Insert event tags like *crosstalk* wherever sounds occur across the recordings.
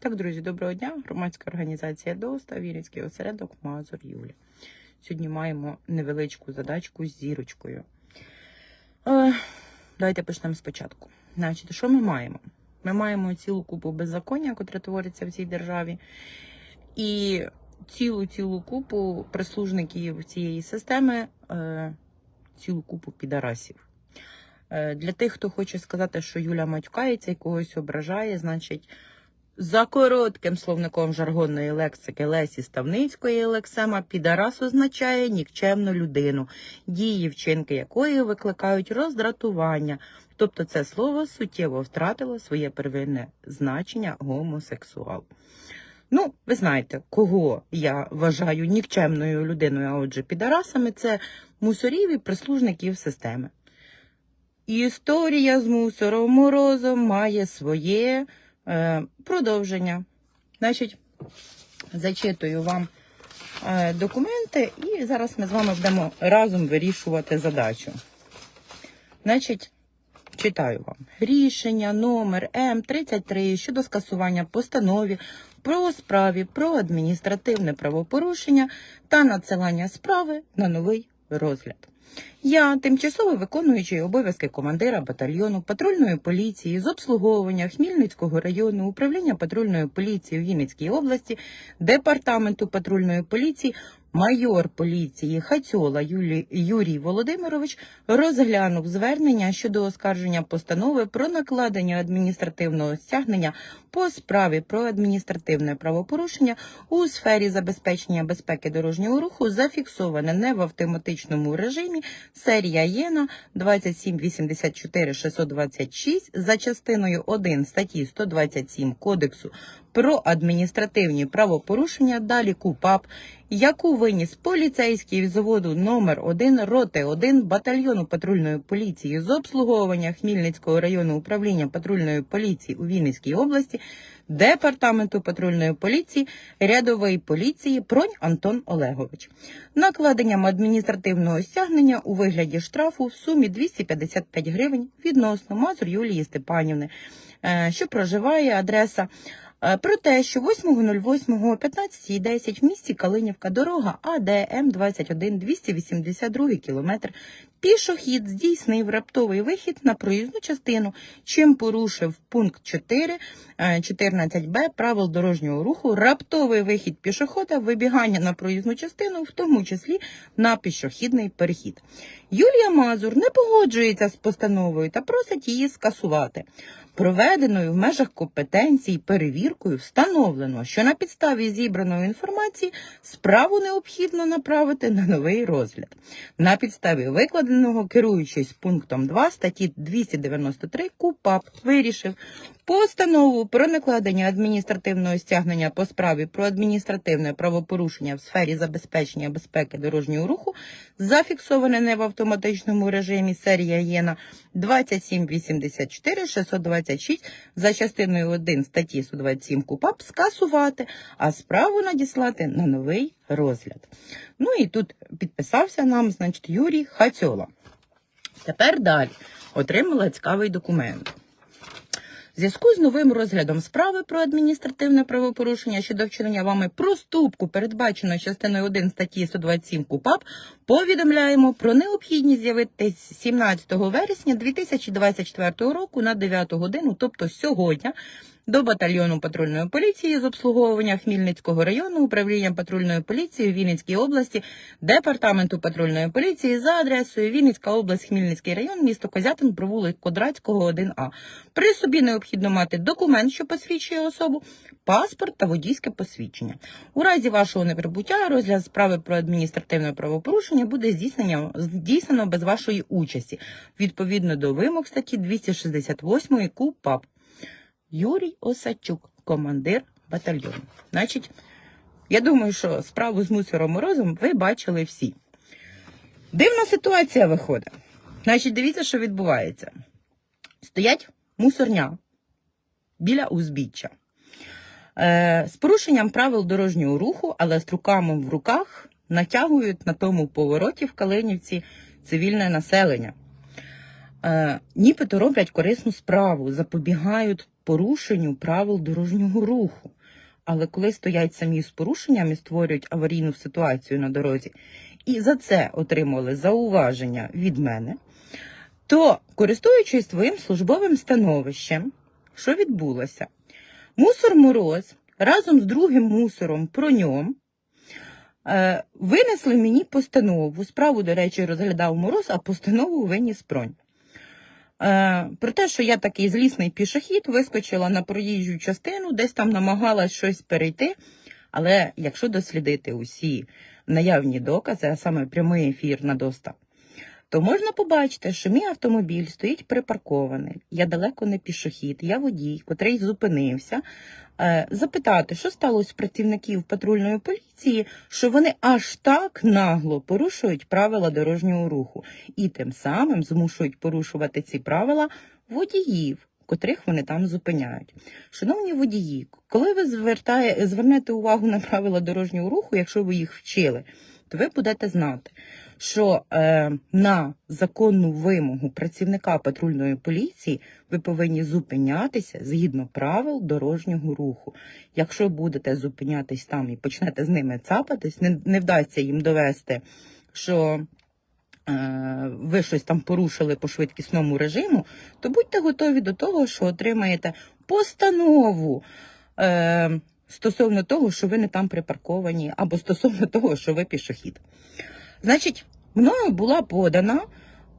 Так, друзі, доброго дня. Громадська організація ДОС та Вінницький осередок Мазур Юлі. Сьогодні маємо невеличку задачку з зірочкою. Е, давайте почнемо спочатку. Значить, що ми маємо? Ми маємо цілу купу беззаконня, котре твориться в цій державі, і цілу-цілу купу прислужників цієї системи, е, цілу купу підарасів. Е, Для тих, хто хоче сказати, що Юля матюкається і когось ображає, значить, за коротким словником жаргонної лексики Лесі Ставницької лексема підарас означає нікчемну людину, дії вчинки якої викликають роздратування. Тобто це слово суттєво втратило своє первинне значення гомосексуал. Ну, ви знаєте, кого я вважаю нікчемною людиною, а отже, підарасами це мусорів і прислужників системи. Історія з мусором морозом має своє продовження. Значить, зачитую вам е, документи, і зараз ми з вами будемо разом вирішувати задачу. Значить, читаю вам рішення номер М33 щодо скасування постанови про справі про адміністративне правопорушення та надсилання справи на новий розгляд. Я, тимчасово виконуючий обов'язки командира батальйону патрульної поліції з обслуговування Хмільницького району управління патрульної поліції в Вінницькій області, департаменту патрульної поліції, майор поліції Хацьола Юрій Володимирович розглянув звернення щодо оскарження постанови про накладення адміністративного стягнення по справі про адміністративне правопорушення у сфері забезпечення безпеки дорожнього руху, зафіксоване не в автоматичному режимі. Серія ЄНА 2784 626 за частиною 1 статті 127 Кодексу про адміністративні правопорушення, далі КУПАП, яку виніс поліцейський з заводу номер 1 роти 1 батальйону патрульної поліції з обслуговування Хмільницького району управління патрульної поліції у Вінницькій області, департаменту патрульної поліції, рядової поліції Пронь Антон Олегович. Накладенням адміністративного стягнення у вигляді штрафу в сумі 255 гривень відносно Мазур Юлії Степанівни, е, що проживає адреса Про те, що 8.08 о 15.10 в місті Калинівка дорога АДМ 21 282 кілометр. Пішохід здійснив раптовий вихід на проїзну частину, чим порушив пункт 4 е, 14б правил дорожнього руху, раптовий вихід пішохода, вибігання на проїзну частину, в тому числі на пішохідний перехід. Юлія Мазур не погоджується з постановою та просить її скасувати. Проведеною в межах компетенції перевіркою встановлено, що на підставі зібраної інформації справу необхідно направити на новий розгляд. На підставі викладеного, керуючись пунктом 2 статті 293 КУПАП вирішив постанову про накладення адміністративного стягнення по справі про адміністративне правопорушення в сфері забезпечення безпеки дорожнього руху, зафіксоване не в автоматичному режимі серія ЄНА 2784 626 за частиною 1 статті 127 КУПАП скасувати, а справу надіслати на новий розгляд. Ну і тут підписався нам, значить, Юрій Хацьола. Тепер далі отримала цікавий документ. Зв'язку з новим розглядом справи про адміністративне правопорушення щодо вчинення вами проступку, передбаченого частиною 1 статті 127 КУПАП, повідомляємо про необхідність з'явитись 17 вересня 2024 року на 9 годину, тобто сьогодні, до батальйону патрульної поліції з обслуговування Хмільницького району, управління патрульної поліції у Вінницькій області, департаменту патрульної поліції за адресою Вінницька область, Хмільницький район, місто Козятин, провулок Кодрацького, 1А. При собі необхідно мати документ, що посвідчує особу, паспорт та водійське посвідчення. У разі вашого неприбуття розгляд справи про адміністративне правопорушення буде здійснення- здійснено без вашої участі, відповідно до вимог статті 268 КУПАП. Юрій Осадчук, командир батальйону. Значить, я думаю, що справу з мусором морозом ви бачили всі. Дивна ситуація виходить. Значить, дивіться, що відбувається. Стоять мусорня біля узбіччя. Е, з порушенням правил дорожнього руху, але з руками в руках натягують на тому повороті в Калинівці цивільне населення. Е, нібито роблять корисну справу, запобігають порушенню правил дорожнього руху. Але коли стоять самі з порушеннями, створюють аварійну ситуацію на дорозі, і за це отримали зауваження від мене, то, користуючись твоїм службовим становищем, що відбулося? Мусор мороз разом з другим мусором про ньому е, винесли мені постанову. Справу, до речі, розглядав мороз, а постанову виніс пронь. Е, про те, що я такий злісний пішохід, вискочила на проїжджу частину, десь там намагалась щось перейти. Але якщо дослідити усі наявні докази, а саме прямий ефір на доста, то можна побачити, що мій автомобіль стоїть припаркований. Я далеко не пішохід, я водій, котрий зупинився. е, Запитати, що сталося з працівників патрульної поліції, що вони аж так нагло порушують правила дорожнього руху і тим самим змушують порушувати ці правила водіїв, котрих вони там зупиняють. Шановні водії, коли ви звертає, звернете увагу на правила дорожнього руху, якщо ви їх вчили, то ви будете знати, що е, на законну вимогу працівника патрульної поліції ви повинні зупинятися згідно правил дорожнього руху. Якщо будете зупинятись там і почнете з ними цапатись, не, не вдасться їм довести, що е, ви щось там порушили по швидкісному режиму, то будьте готові до того, що отримаєте постанову. Е, Стосовно того, що ви не там припарковані, або стосовно того, що ви пішохід. Значить, мною була подана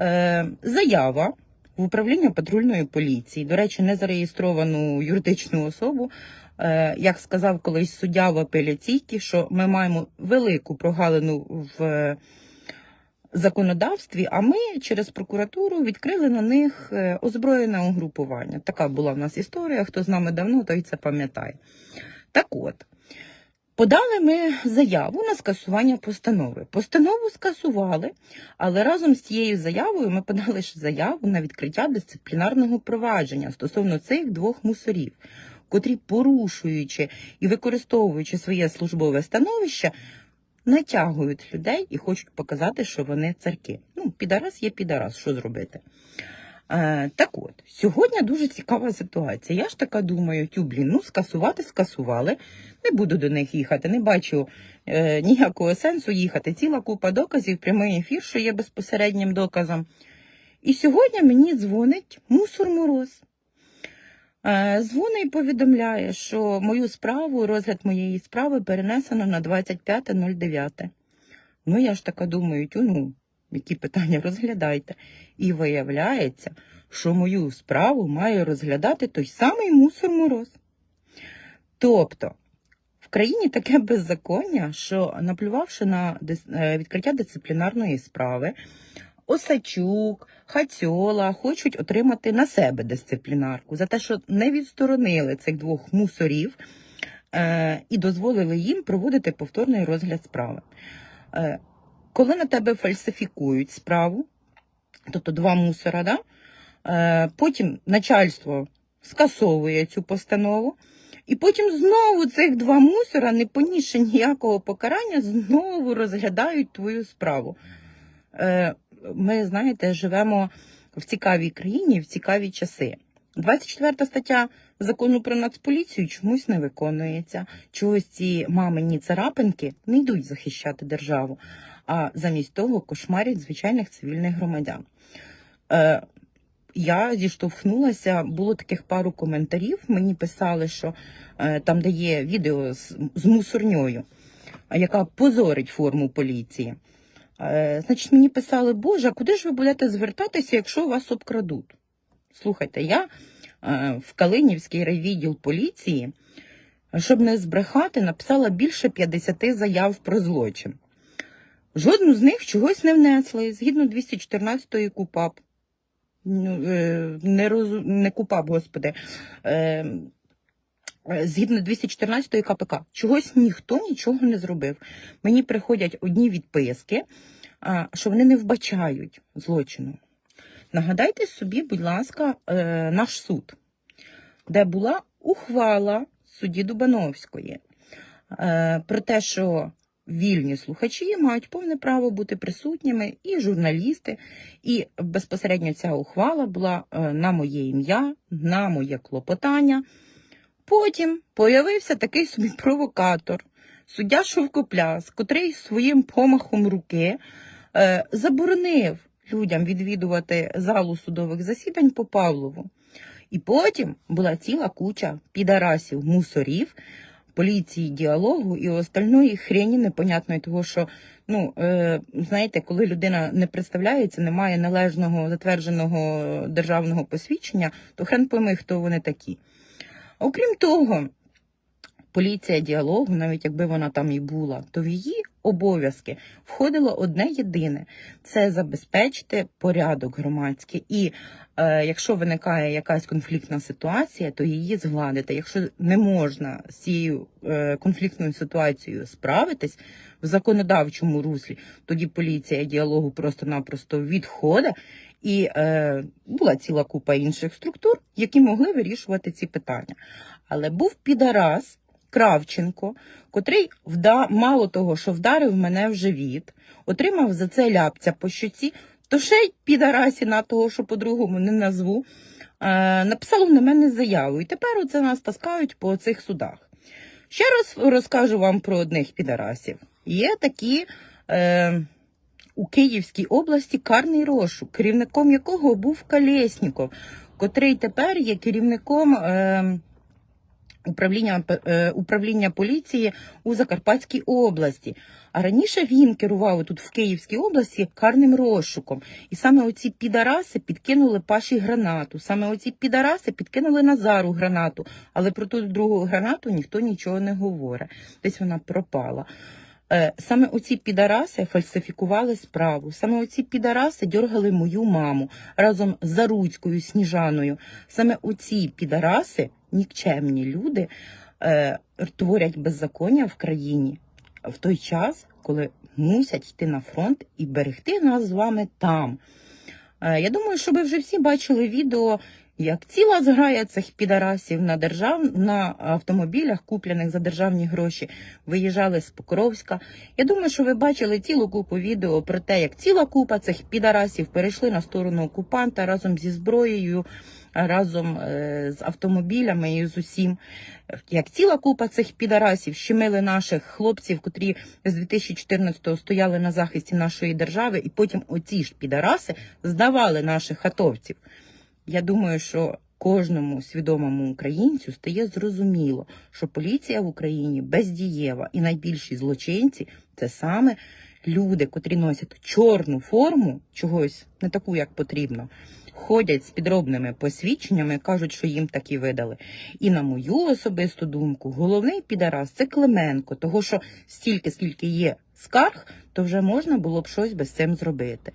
е, заява в управління патрульної поліції, до речі, не зареєстровану юридичну особу. Е, як сказав колись суддя в апеляційці, що ми маємо велику прогалину в законодавстві, а ми через прокуратуру відкрили на них е, озброєне угрупування. Така була в нас історія. Хто з нами давно, той це пам'ятає. Так от. Подали ми заяву на скасування постанови. Постанову скасували, але разом з цією заявою ми подали ще заяву на відкриття дисциплінарного провадження стосовно цих двох мусорів, котрі, порушуючи і використовуючи своє службове становище, натягують людей і хочуть показати, що вони царки. Ну, підарас є підарас, що зробити? Е, так от, сьогодні дуже цікава ситуація. Я ж така думаю, тю, блін, ну скасувати скасували. Не буду до них їхати, не бачу е, ніякого сенсу їхати. Ціла купа доказів, прямий ефір, що є безпосереднім доказом. І сьогодні мені дзвонить мусор мороз. Е, дзвонить і повідомляє, що мою справу, розгляд моєї справи перенесено на 25.09. Ну, я ж така думаю, тю, ну, які питання розглядайте. І виявляється, що мою справу має розглядати той самий мусор мороз. Тобто, в країні таке беззаконня, що наплювавши на е, відкриття дисциплінарної справи, Осачук, Хацьола хочуть отримати на себе дисциплінарку за те, що не відсторонили цих двох мусорів е, і дозволили їм проводити повторний розгляд справи. Е, коли на тебе фальсифікують справу, тобто два мусора, да? е, потім начальство скасовує цю постанову, і потім знову цих два мусора, не понісши ніякого покарання, знову розглядають твою справу. Е, ми, знаєте, живемо в цікавій країні, в цікаві часи. 24 стаття закону про нацполіцію чомусь не виконується. Чогось ці мамині царапинки не йдуть захищати державу, а замість того кошмарять звичайних цивільних громадян. Е, я зіштовхнулася, було таких пару коментарів. Мені писали, що е, там, де є відео з, з мусорньою, яка позорить форму поліції. Е, значить, мені писали, Боже, а куди ж ви будете звертатися, якщо вас обкрадуть? Слухайте, я е, в Калинівський райвідділ поліції, щоб не збрехати, написала більше 50 заяв про злочин. Жодну з них чогось не внесли, згідно 214-ї КУПАП. Ну, е, не, розу... не КУПАП, господи. Е, Згідно 214 КПК, чогось ніхто нічого не зробив. Мені приходять одні відписки, що вони не вбачають злочину. Нагадайте собі, будь ласка, е, наш суд, де була ухвала судді Дубановської про те, що вільні слухачі мають повне право бути присутніми, і журналісти. І безпосередньо ця ухвала була е, на моє ім'я, на моє клопотання. Потім появився такий собі провокатор, суддя Шовкопляс, котрий своїм помахом руки е, заборонив людям відвідувати залу судових засідань по Павлову. І потім була ціла куча підарасів, мусорів, поліції діалогу і остальної хрені непонятної, того що, ну, е, знаєте, коли людина не представляється, не має належного затвердженого державного посвідчення, то хрен пойми, хто вони такі. Окрім того, поліція діалогу, навіть якби вона там і була, то в її обов'язки входило одне єдине це забезпечити порядок громадський. І е, якщо виникає якась конфліктна ситуація, то її згладити. Якщо не можна з цією е, конфліктною ситуацією справитись в законодавчому руслі, тоді поліція діалогу просто-напросто відходить. І е, була ціла купа інших структур, які могли вирішувати ці питання. Але був підарас Кравченко, котрий вда... мало того, що вдарив мене в живіт, отримав за це ляпця по щоці, то ще й підарасі на того, що по-другому не назву, е, написав на мене заяву. І тепер оце нас таскають по цих судах. Ще раз розкажу вам про одних підарасів. Є такі. Е, у Київській області карний розшук, керівником якого був Колєсніков, котрий тепер є керівником е, управління, е, управління поліції у Закарпатській області. А раніше він керував тут в Київській області карним розшуком. І саме оці підараси підкинули Паші гранату. Саме оці підараси підкинули Назару гранату. Але про ту другу гранату ніхто нічого не говорить. Десь вона пропала. Е, Саме оці підараси фальсифікували справу. Саме оці підараси дьоргали мою маму разом з Заруцькою Сніжаною. Саме оці підараси, нікчемні люди, е, творять беззаконня в країні в той час, коли мусять йти на фронт і берегти нас з вами там. Е, Я думаю, що ви вже всі бачили відео, як ціла зграя цих підарасів на держав на автомобілях, куплених за державні гроші, виїжджали з Покровська. Я думаю, що ви бачили цілу купу відео про те, як ціла купа цих підарасів перейшли на сторону окупанта разом зі зброєю, разом е, з автомобілями і з усім. Як ціла купа цих підарасів щемили наших хлопців, котрі з 2014-го стояли на захисті нашої держави, і потім оці ж підараси здавали наших атовців. Я думаю, що кожному свідомому українцю стає зрозуміло, що поліція в Україні бездієва, і найбільші злочинці це саме люди, котрі носять чорну форму, чогось не таку, як потрібно. Ходять з підробними посвідченнями, кажуть, що їм такі видали. І на мою особисту думку, головний підарас це Клименко, того що стільки, скільки є скарг, то вже можна було б щось без цим зробити.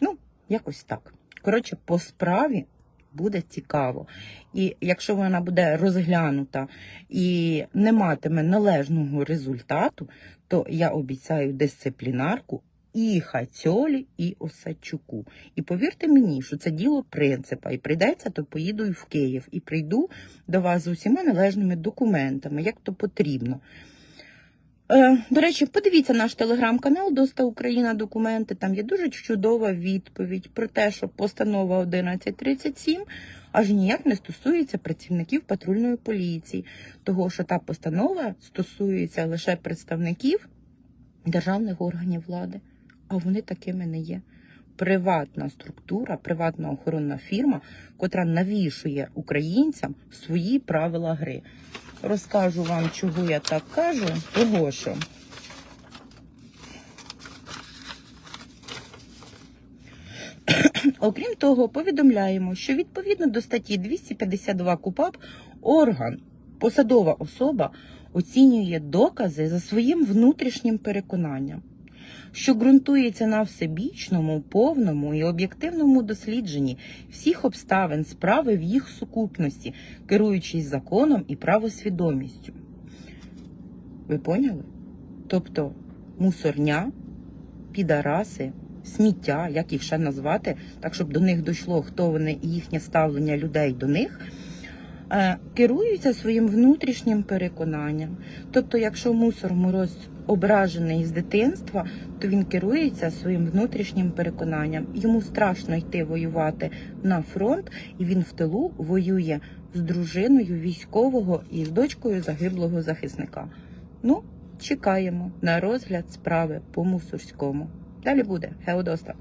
Ну, якось так. Коротше, по справі буде цікаво. І якщо вона буде розглянута і не матиме належного результату, то я обіцяю дисциплінарку і Хацьолі, і Осадчуку. І повірте мені, що це діло принципа. І прийдеться, то поїду і в Київ, і прийду до вас з усіма належними документами, як то потрібно. Е, До речі, подивіться наш телеграм-канал Доста Україна документи. Там є дуже чудова відповідь про те, що постанова 1137 аж ніяк не стосується працівників патрульної поліції, того що та постанова стосується лише представників державних органів влади, а вони такими не є. Приватна структура, приватна охоронна фірма, котра навішує українцям свої правила гри. Розкажу вам, чого я так кажу, того що. *clears throat* Окрім того, повідомляємо, що відповідно до статті 252 КУПАП орган, посадова особа оцінює докази за своїм внутрішнім переконанням, що ґрунтується на всебічному, повному і об'єктивному дослідженні всіх обставин справи в їх сукупності, керуючись законом і правосвідомістю. Ви поняли? Тобто мусорня, підараси, сміття, як їх ще назвати, так щоб до них дійшло, хто вони і їхнє ставлення людей до них. е, керуються своїм внутрішнім переконанням. Тобто, якщо мусор мороз ображений з дитинства, то він керується своїм внутрішнім переконанням. Йому страшно йти воювати на фронт, і він в тилу воює з дружиною військового і з дочкою загиблого захисника. Ну, чекаємо на розгляд справи по мусорському. Далі буде Геодоста.